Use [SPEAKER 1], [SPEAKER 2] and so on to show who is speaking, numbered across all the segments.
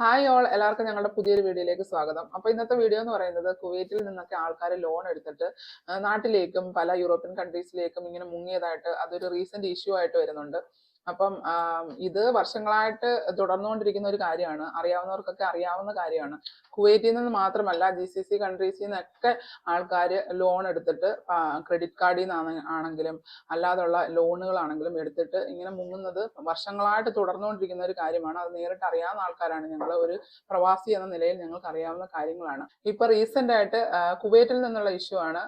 [SPEAKER 1] Hi all എല്ലാവർക്കും ഞങ്ങളുടെ പുതിയൊരു വീഡിയോയിലേക്ക് സ്വാഗതം. അപ്പോൾ ഇന്നത്തെ വീഡിയോ എന്ന് പറയുന്നത് കുവൈറ്റിൽ നിന്നൊക്കെ ആൾക്കാർ ലോൺ എടുത്തിട്ട് നാട്ടിലേക്കും പല യൂറോപ്യൻ കൺട്രീസിലേക്കും ഇങ്ങനെ മുങ്ങിയതായിട്ട് അതൊരു റീസെന്റ് ഇഷ്യൂ ആയിട്ട് വരുന്നുണ്ട്. അപ്പം ഇത് വർഷങ്ങളായിട്ട് തുടർന്നുകൊണ്ടിരിക്കുന്ന ഒരു കാര്യമാണ്. അറിയാവുന്നവർക്കൊക്കെ അറിയാവുന്ന കാര്യമാണ്. കുവൈറ്റിൽ നിന്ന് മാത്രമല്ല ജി സി സി കൺട്രീസിൽ നിന്നൊക്കെ ആൾക്കാർ ലോൺ എടുത്തിട്ട് ക്രെഡിറ്റ് കാർഡിൽ നിന്നാണ് ആണെങ്കിലും അല്ലാതുള്ള ലോണുകളാണെങ്കിലും എടുത്തിട്ട് ഇങ്ങനെ മുങ്ങുന്നത് വർഷങ്ങളായിട്ട് തുടർന്നുകൊണ്ടിരിക്കുന്ന ഒരു കാര്യമാണ്. അത് നേരിട്ട് അറിയാവുന്ന ആൾക്കാരാണ്. ഞങ്ങൾ ഒരു പ്രവാസി എന്ന നിലയിൽ ഞങ്ങൾക്ക് അറിയാവുന്ന കാര്യങ്ങളാണ്. ഇപ്പൊ റീസെന്റ് ആയിട്ട് കുവൈറ്റിൽ നിന്നുള്ള ഇഷ്യൂ ആണ്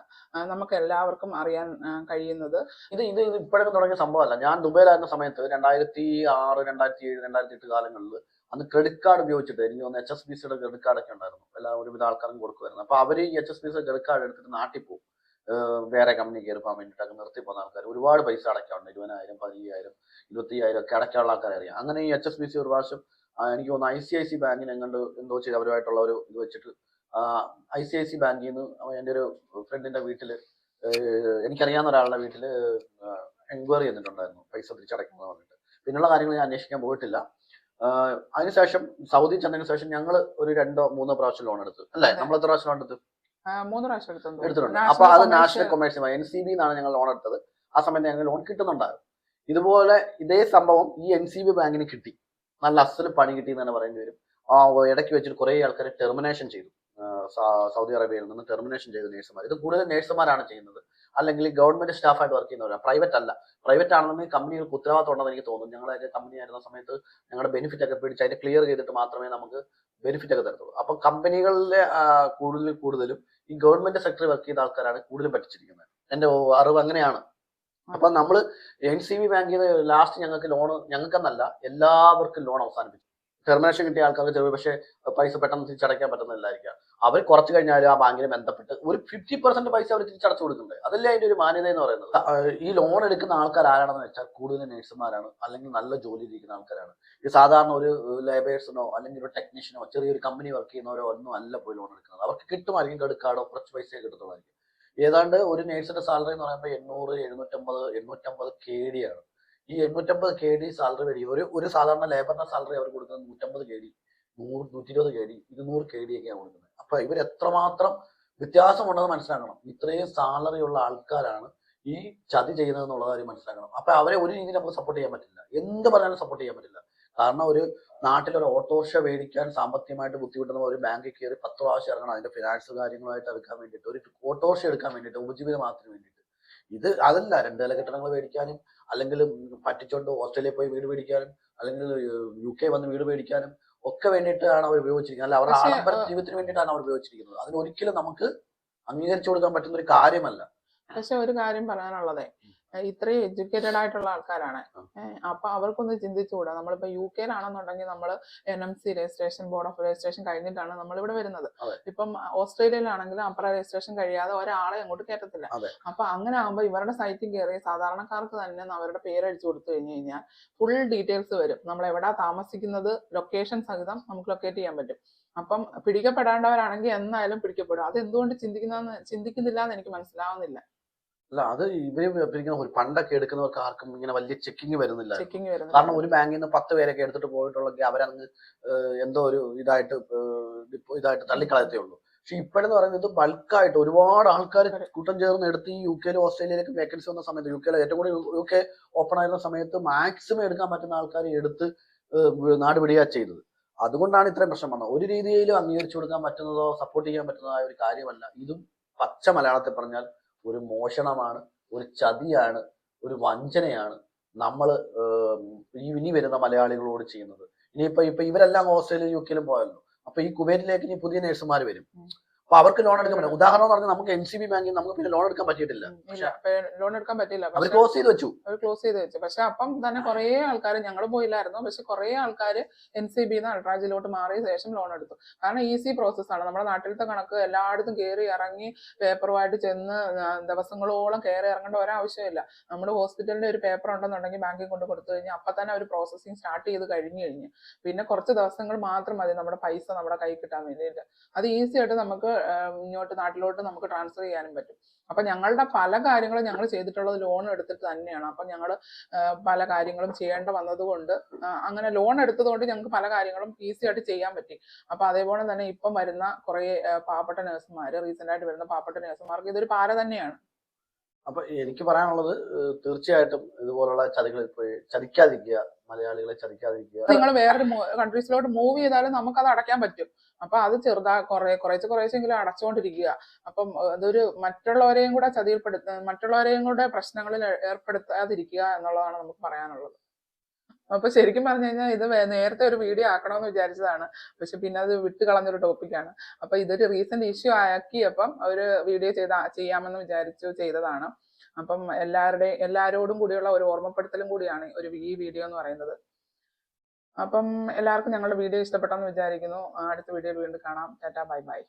[SPEAKER 1] നമുക്ക് എല്ലാവർക്കും അറിയാൻ കഴിയുന്നത്.
[SPEAKER 2] ഇത് ഇത് ഇപ്പോഴൊക്കെ തുടങ്ങിയ സംഭവമല്ല. ഞാൻ ദുബൈയിലായിരുന്ന സമയത്ത് രണ്ടായിരത്തി ആറ് രണ്ടായിരത്തി ഏഴ് രണ്ടായിരത്തി എട്ട് കാലങ്ങളിൽ അന്ന് ക്രെഡിറ്റ് കാർഡ് ഉപയോഗിച്ചിട്ട് എനിക്ക് തോന്നുന്നു എച്ച് എസ് ബി സിയുടെ ക്രെഡിറ്റ് കാർഡൊക്കെ ഉണ്ടായിരുന്നു. എല്ലാ ഒരുവിധ ആൾക്കാരും കൊടുക്കുമായിരുന്നു. അപ്പൊ അവർ ഈ എച്ച് എസ് ബി സിയുടെ ക്രെഡിറ്റ് കാർഡ് എടുത്തിട്ട് നാട്ടിൽ പോകും വേറെ കമ്പനി കയറി പോകാൻ വേണ്ടിയിട്ടൊക്കെ നിർത്തി പോകുന്ന ആൾക്കാർ ഒരുപാട് പൈസ അടയ്ക്കാറുണ്ട് ഇരുപതിനായിരം പതിനയ്യായിരം ഇരുപത്തിയ്യായിരം ഒക്കെ അടയ്ക്കാനുള്ള ആൾക്കാരെ അറിയാം. അങ്ങനെ ഈ എച്ച് എസ് ബി സി ഒരു പ്രാവശ്യം എനിക്ക് തോന്നുന്നു ഐ സി ഐ സി ബാങ്കിന് എങ്ങോട്ട് എന്തോ ചെയ്ത് അവരുമായിട്ടുള്ള ഒരു ഇത് വെച്ചിട്ട് ഐ സി ഐ സി ബാങ്കിൽ നിന്ന് എന്റെ ഒരു ഫ്രണ്ടിന്റെ വീട്ടിൽ എനിക്കറിയാവുന്ന ഒരാളുടെ വീട്ടിൽ എൻക്വയറി ചെയ്തിട്ടുണ്ടായിരുന്നു പൈസ തിരിച്ചടയ്ക്കുന്നത് പറഞ്ഞിട്ട്. പിന്നെയുള്ള കാര്യങ്ങൾ ഞാൻ അന്വേഷിക്കാൻ പോയിട്ടില്ല. അതിനുശേഷം സൗദി ചെന്നതിന് ശേഷം ഞങ്ങൾ ഒരു രണ്ടോ മൂന്നോ പ്രാവശ്യം ലോൺ എടുത്തു. അല്ലേ? നമ്മൾ എത്ര പ്രാവശ്യം ലോൺ എടുത്തു?
[SPEAKER 1] മൂന്ന് പ്രാവശ്യം എടുത്തു.
[SPEAKER 2] എടുത്തിട്ടുണ്ട്. അപ്പൊ അത് national commercial N C B എന്നാണ് ഞങ്ങൾ ലോൺ എടുത്തത്. ആ സമയത്ത് ഞങ്ങൾ ലോൺ കിട്ടുന്നുണ്ടായിരുന്നു. ഇതുപോലെ ഇതേ സംഭവം ഈ എൻ സി ബി ബാങ്കിന് കിട്ടി. നല്ല അസൽ പണി കിട്ടി എന്ന് തന്നെ പറയേണ്ടി വരും. ആ ഇടയ്ക്ക് വെച്ചിട്ട് കുറെ ആൾക്കാർ ടെർമിനേഷൻ ചെയ്തു. സൗദി അറേബ്യയിൽ നിന്ന് ടെർമിനേഷൻ ചെയ്ത നേഴ്സുമാർ ഇത് കൂടുതൽ നേഴ്സുമാരാണ് ചെയ്യുന്നത്. അല്ലെങ്കിൽ ഗവൺമെന്റ് സ്റ്റാഫായിട്ട് വർക്ക് ചെയ്യുന്നവരാണ് പ്രൈവറ്റ് അല്ല. പ്രൈവറ്റ് ആണെന്നുണ്ടെങ്കിൽ കമ്പനികൾക്ക് ഉത്തരവാദിത്തം ഉണ്ടെന്ന് എനിക്ക് തോന്നുന്നു. ഞങ്ങളൊക്കെ കമ്പനി ആയിരുന്ന സമയത്ത് ഞങ്ങളുടെ ബെനിഫിറ്റ് ഒക്കെ പിടിച്ച് അതിനെ ക്ലിയർ ചെയ്തിട്ട് മാത്രമേ നമുക്ക് ബെനിഫിറ്റ് ഒക്കെ തരത്തുള്ളൂ. അപ്പൊ കമ്പനികളിലെ കൂടുതൽ കൂടുതലും ഈ ഗവൺമെന്റ് സെക്ടറിൽ വർക്ക് ചെയ്ത ആൾക്കാരാണ് കൂടുതലും പറ്റിച്ചിരിക്കുന്നത് എന്റെ അറിവ് അങ്ങനെയാണ്. അപ്പൊ നമ്മൾ എൻ സി ബി ബാങ്കിൽ ലാസ്റ്റ് ഞങ്ങൾക്ക് ലോൺ ഞങ്ങൾക്കെന്നല്ല എല്ലാവർക്കും ലോൺ അവസാനിപ്പിച്ചു. ടെർമിനേഷൻ കിട്ടിയ ആൾക്കാർക്ക് ചെറിയ പക്ഷേ പൈസ പെട്ടെന്ന് തിരിച്ചടയ്ക്കാൻ പറ്റുന്നില്ലായിരിക്കാം അവർ കുറച്ച് കഴിഞ്ഞാൽ ആ ബാങ്കിനെ ബന്ധപ്പെട്ട് ഒരു ഫിഫ്റ്റി പെർസെന്റ് പൈസ അവർ തിരിച്ചടച്ചു കൊടുക്കുന്നുണ്ട്. അതല്ലേ അതിന്റെ ഒരു മാന്യത എന്ന് പറയുന്നത് ഈ ലോൺ എടുക്കുന്ന ആൾക്കാർ ആരാണെന്ന് വെച്ചാൽ കൂടുതൽ നേഴ്സുമാരാണ് അല്ലെങ്കിൽ നല്ല ജോലി ഇരിക്കുന്ന ആൾക്കാരാണ്. ഈ സാധാരണ ഒരു ലേബേഴ്സിനോ അല്ലെങ്കിൽ ഒരു ടെക്നീഷ്യനോ ചെറിയൊരു കമ്പനി വർക്ക് ചെയ്യുന്നവരോ ഒന്നും അല്ല പോയി ലോൺ എടുക്കുന്നത്. അവർക്ക് കിട്ടുമായിരിക്കും കാർഡോ കുറച്ച് പൈസയെ കിട്ടത്തുള്ളായിരിക്കും. ഏതാണ്ട് ഒരു നേഴ്സിന്റെ സാലറി എന്ന് പറയുമ്പോൾ എണ്ണൂറ് എഴുന്നൂറ്റമ്പത് എണ്ണൂറ്റമ്പത് കെ ഈ എണ്ണൂറ്റമ്പത് കെ ഡി സാലറി വരി ഒരു ഒരു സാധാരണ ലേബറിന്റെ സാലറി അവർ കൊടുക്കുന്നത് നൂറ്റമ്പത് കെ ഡി നൂറ് നൂറ്റി ഇരുപത് കെ ഡി ഇരുന്നൂറ് കെ ഡി ഒക്കെയാണ് കൊടുക്കുന്നത്. അപ്പൊ ഇവർ എത്രമാത്രം വ്യത്യാസമുണ്ടെന്ന് മനസ്സിലാക്കണം. ഇത്രയും സാലറി ഉള്ള ആൾക്കാരാണ് ഈ ചതി ചെയ്യുന്നത് എന്നുള്ള കാര്യം മനസ്സിലാക്കണം. അപ്പൊ അവരെ ഒരു രീതിയിൽ നമുക്ക് സപ്പോർട്ട് ചെയ്യാൻ പറ്റില്ല. എന്ത് പറഞ്ഞാലും സപ്പോർട്ട് ചെയ്യാൻ പറ്റില്ല. കാരണം ഒരു നാട്ടിലൊരു ഓട്ടോറിക്ഷ മേടിക്കാൻ സാമ്പത്തികമായിട്ട് ബുദ്ധിമുട്ടുന്ന ഒരു ബാങ്കിൽ കയറി പത്ത് പ്രാവശ്യം ഇറങ്ങണം. അതിന്റെ ഫിനാൻസ് കാര്യങ്ങളായിട്ട് എടുക്കാൻ വേണ്ടിയിട്ട്. ഒരു ഓട്ടോറിക്ഷ എടുക്കാൻ വേണ്ടിയിട്ട് മാത്രം വേണ്ടിയിട്ട്. ഇത് അതല്ല രണ്ട് നില കെട്ടിടങ്ങൾ മേടിക്കാനും അല്ലെങ്കിൽ പറ്റിച്ചോണ്ട് ഓസ്ട്രേലിയയിൽ പോയി വീട് മേടിക്കാനും അല്ലെങ്കിൽ യു കെ വന്ന് വീട് മേടിക്കാനും ഒക്കെ വേണ്ടിയിട്ടാണ് അവർ ഉപയോഗിച്ചിരിക്കുന്നത്. അല്ല അവരുടെ ആഡംബര ജീവിതത്തിന് വേണ്ടിയിട്ടാണ് അവർ ഉപയോഗിച്ചിരിക്കുന്നത്. അതിന് ഒരിക്കലും നമുക്ക് അംഗീകരിച്ചു കൊടുക്കാൻ പറ്റുന്ന ഒരു കാര്യമല്ല.
[SPEAKER 1] പക്ഷെ ഒരു കാര്യം പറയാനുള്ളതേ. ഇത്രയും എഡ്യൂക്കേറ്റഡ് ആയിട്ടുള്ള ആൾക്കാരാണ്. അപ്പൊ അവർക്കൊന്ന് ചിന്തിച്ചുകൂടാ. നമ്മളിപ്പോ യു കെയിലാണെന്നുണ്ടെങ്കിൽ നമ്മൾ N M C registration board of registration കഴിഞ്ഞിട്ടാണ് നമ്മൾ ഇവിടെ വരുന്നത്. ഇപ്പം ഓസ്ട്രേലിയയിലാണെങ്കിലും അപ്പറ രജിസ്ട്രേഷൻ കഴിയാതെ ഒരാളെ അങ്ങോട്ട് കയറ്റത്തില്ല. അപ്പൊ അങ്ങനെ ആകുമ്പോൾ ഇവരുടെ സൈറ്റിൽ കയറി സാധാരണക്കാർക്ക് തന്നെ അവരുടെ പേര് അടിച്ചു കൊടുത്തു കഴിഞ്ഞു കഴിഞ്ഞാൽ ഫുൾ ഡീറ്റെയിൽസ് വരും. നമ്മൾ എവിടാ താമസിക്കുന്നത് ലൊക്കേഷൻ സഹിതം നമുക്ക് ലൊക്കേറ്റ് ചെയ്യാൻ പറ്റും. അപ്പം പിടിക്കപ്പെടേണ്ടവരാണെങ്കിൽ എന്നായാലും പിടിക്കപ്പെടും. അത് എന്തുകൊണ്ട് ചിന്തിക്കുന്ന ചിന്തിക്കുന്നില്ല എന്ന് എനിക്ക് മനസ്സിലാവുന്നില്ല.
[SPEAKER 2] അല്ല അത് ഇവർ പിരിക്കുന്ന ഒരു പണ്ടൊക്കെ എടുക്കുന്നവർക്ക് ആർക്കും ഇങ്ങനെ വലിയ ചെക്കിങ് വരുന്നില്ല.
[SPEAKER 1] ചെക്കിങ്
[SPEAKER 2] കാരണം ഒരു ബാങ്കിൽ നിന്ന് പത്ത് പേരൊക്കെ എടുത്തിട്ട് പോയിട്ടുള്ളെങ്കിൽ അവരങ്ങ് എന്തോ ഒരു ഇതായിട്ട് ഇതായിട്ട് തള്ളിക്കളയത്തേ ഉള്ളൂ. പക്ഷെ ഇപ്പോഴെന്ന് പറയുന്നത് ബൾക്കായിട്ട് ഒരുപാട് ആൾക്കാർ കൂട്ടം ചേർന്ന് എടുത്ത് ഈ യു കെയിലും ഓസ്ട്രേലിയയിലേക്ക് വേക്കൻസി വന്ന സമയത്ത് യു കെയിലെ ഏറ്റവും കൂടുതൽ യു കെ ഓപ്പൺ ആയിരുന്ന സമയത്ത് മാക്സിമം എടുക്കാൻ പറ്റുന്ന ആൾക്കാർ എടുത്ത് നാട് പിടിയാ ചെയ്തത്. അതുകൊണ്ടാണ് ഇത്രയും പ്രശ്നം വന്നത്. ഒരു രീതിയിലും അംഗീകരിച്ചു കൊടുക്കാൻ പറ്റുന്നതോ സപ്പോർട്ട് ചെയ്യാൻ പറ്റുന്നതായ ഒരു കാര്യമല്ല. ഇതും പച്ച മലയാളത്തിൽ പറഞ്ഞാൽ ഒരു മോഷണമാണ് ഒരു ചതിയാണ് ഒരു വഞ്ചനയാണ് നമ്മൾ ഇനി വരുന്ന മലയാളികളോട് ചെയ്യുന്നത്. ഇനിയിപ്പോ ഇപ്പൊ ഇവരെല്ലാം ഓസ്ട്രേലിയ യു കെയിലും പോയല്ലോ. അപ്പൊ ഈ കുവൈറ്റിലേക്ക് ഇനി പുതിയ നേഴ്സുമാർ വരും. അപ്പൊ അവർക്ക് ലോൺ എടുക്കാൻ പറ്റില്ല. ഉദാഹരണം എന്ന് പറഞ്ഞാൽ നമുക്ക് എൻ സി ബി ബാങ്കിൽ നമുക്ക് പിന്നെ ലോൺ എടുക്കാൻ പറ്റിയിട്ടില്ല.
[SPEAKER 1] ലോൺ എടുക്കാൻ പറ്റില്ല
[SPEAKER 2] അവർ ക്ലോസ് ചെയ്ത് വെച്ചു.
[SPEAKER 1] അവർ ക്ലോസ് ചെയ്ത് വെച്ചു. പക്ഷെ അപ്പം തന്നെ കുറെ ആൾക്കാർ ഞങ്ങൾ പോയില്ലായിരുന്നു. പക്ഷെ കുറെ ആൾക്കാർ എൻ സി ബി അൾട്രാജിലോട്ട് മാറിയ ശേഷം ലോൺ എടുത്തു. കാരണം ഈസി പ്രോസസ് ആണ്. നമ്മുടെ നാട്ടിലത്തെ കണക്ക് എല്ലായിടത്തും കയറി ഇറങ്ങി പേപ്പറുമായിട്ട് ചെന്ന് ദിവസങ്ങളോളം കയറി ഇറങ്ങേണ്ട ഒരാവശ്യമില്ല. നമ്മുടെ ഹോസ്പിറ്റലിന്റെ ഒരു പേപ്പർ ഉണ്ടെന്നുണ്ടെങ്കിൽ ബാങ്കിൽ കൊണ്ട് കൊടുത്തു കഴിഞ്ഞാൽ അപ്പൊ തന്നെ അവർ പ്രോസസ്സിങ് സ്റ്റാർട്ട് ചെയ്ത് കഴിഞ്ഞു കഴിഞ്ഞു. പിന്നെ കുറച്ച് ദിവസങ്ങൾ മാത്രം മതി നമ്മുടെ പൈസ നമ്മുടെ കൈ കിട്ടാൻ വേണ്ടിയിട്ട്. അത് ഈസി ആയിട്ട് നമുക്ക് ഇങ്ങോട്ട് നാട്ടിലോട്ട് നമുക്ക് ട്രാൻസ്ഫർ ചെയ്യാനും പറ്റും. അപ്പൊ ഞങ്ങളുടെ പല കാര്യങ്ങളും ഞങ്ങൾ ചെയ്തിട്ടുള്ളത് ലോൺ എടുത്തിട്ട് തന്നെയാണ്. അപ്പൊ ഞങ്ങൾ പല കാര്യങ്ങളും ചെയ്യേണ്ട വന്നതുകൊണ്ട് അങ്ങനെ ലോൺ എടുത്തതുകൊണ്ട് ഞങ്ങൾക്ക് പല കാര്യങ്ങളും ഈസി ആയിട്ട് ചെയ്യാൻ പറ്റി. അപ്പൊ അതേപോലെ തന്നെ ഇപ്പം വരുന്ന കുറെ പാവപ്പെട്ട നഴ്സുമാർ റീസെന്റ് ആയിട്ട് വരുന്ന പാവപ്പെട്ട നഴ്സുമാർക്ക് ഇതൊരു പാര തന്നെയാണ്.
[SPEAKER 2] അപ്പൊ എനിക്ക് പറയാനുള്ളത് തീർച്ചയായിട്ടും ഇതുപോലുള്ള ചതികളിൽ പോയി ചതിക്കാതിരിക്കുക മലയാളികളെ ചതിക്കാതിരിക്കുക.
[SPEAKER 1] നിങ്ങൾ വേറൊരു കൺട്രീസിലോട്ട് മൂവ് ചെയ്താലും നമുക്ക് അത് അടയ്ക്കാൻ പറ്റും. അപ്പൊ അത് ചെറുതാ കുറെ കുറേശ്ശെ കുറേശ്ശെങ്കിലും അടച്ചുകൊണ്ടിരിക്കുക അപ്പം അതൊരു മറ്റുള്ളവരെയും കൂടെ ചതിയിൽപ്പെടുത്ത മറ്റുള്ളവരെയും കൂടെ പ്രശ്നങ്ങളിൽ ഏർപ്പെടുത്താതിരിക്കുക എന്നുള്ളതാണ് നമുക്ക് പറയാനുള്ളത്. അപ്പൊ ശരിക്കും പറഞ്ഞു കഴിഞ്ഞാൽ ഇത് നേരത്തെ ഒരു വീഡിയോ ആക്കണമെന്ന് വിചാരിച്ചതാണ്. പക്ഷെ പിന്നെ അത് വിട്ട് കളഞ്ഞൊരു ടോപ്പിക്കാണ് അപ്പൊ ഇതൊരു റീസെന്റ് ഇഷ്യൂ ആക്കിയപ്പം ഒരു വീഡിയോ ചെയ്ത ചെയ്യാമെന്ന് വിചാരിച്ചു ചെയ്തതാണ്. അപ്പം എല്ലാവരുടെയും എല്ലാവരോടും കൂടിയുള്ള ഒരു ഓർമ്മപ്പെടുത്തലും കൂടിയാണ് ഒരു ഈ വീഡിയോ എന്ന് പറയുന്നത്. അപ്പം എല്ലാവർക്കും ഞങ്ങളുടെ വീഡിയോ ഇഷ്ടപ്പെട്ടെന്ന് വിചാരിക്കുന്നു. അടുത്ത വീഡിയോ വീണ്ടും കാണാം. Tata bye bye.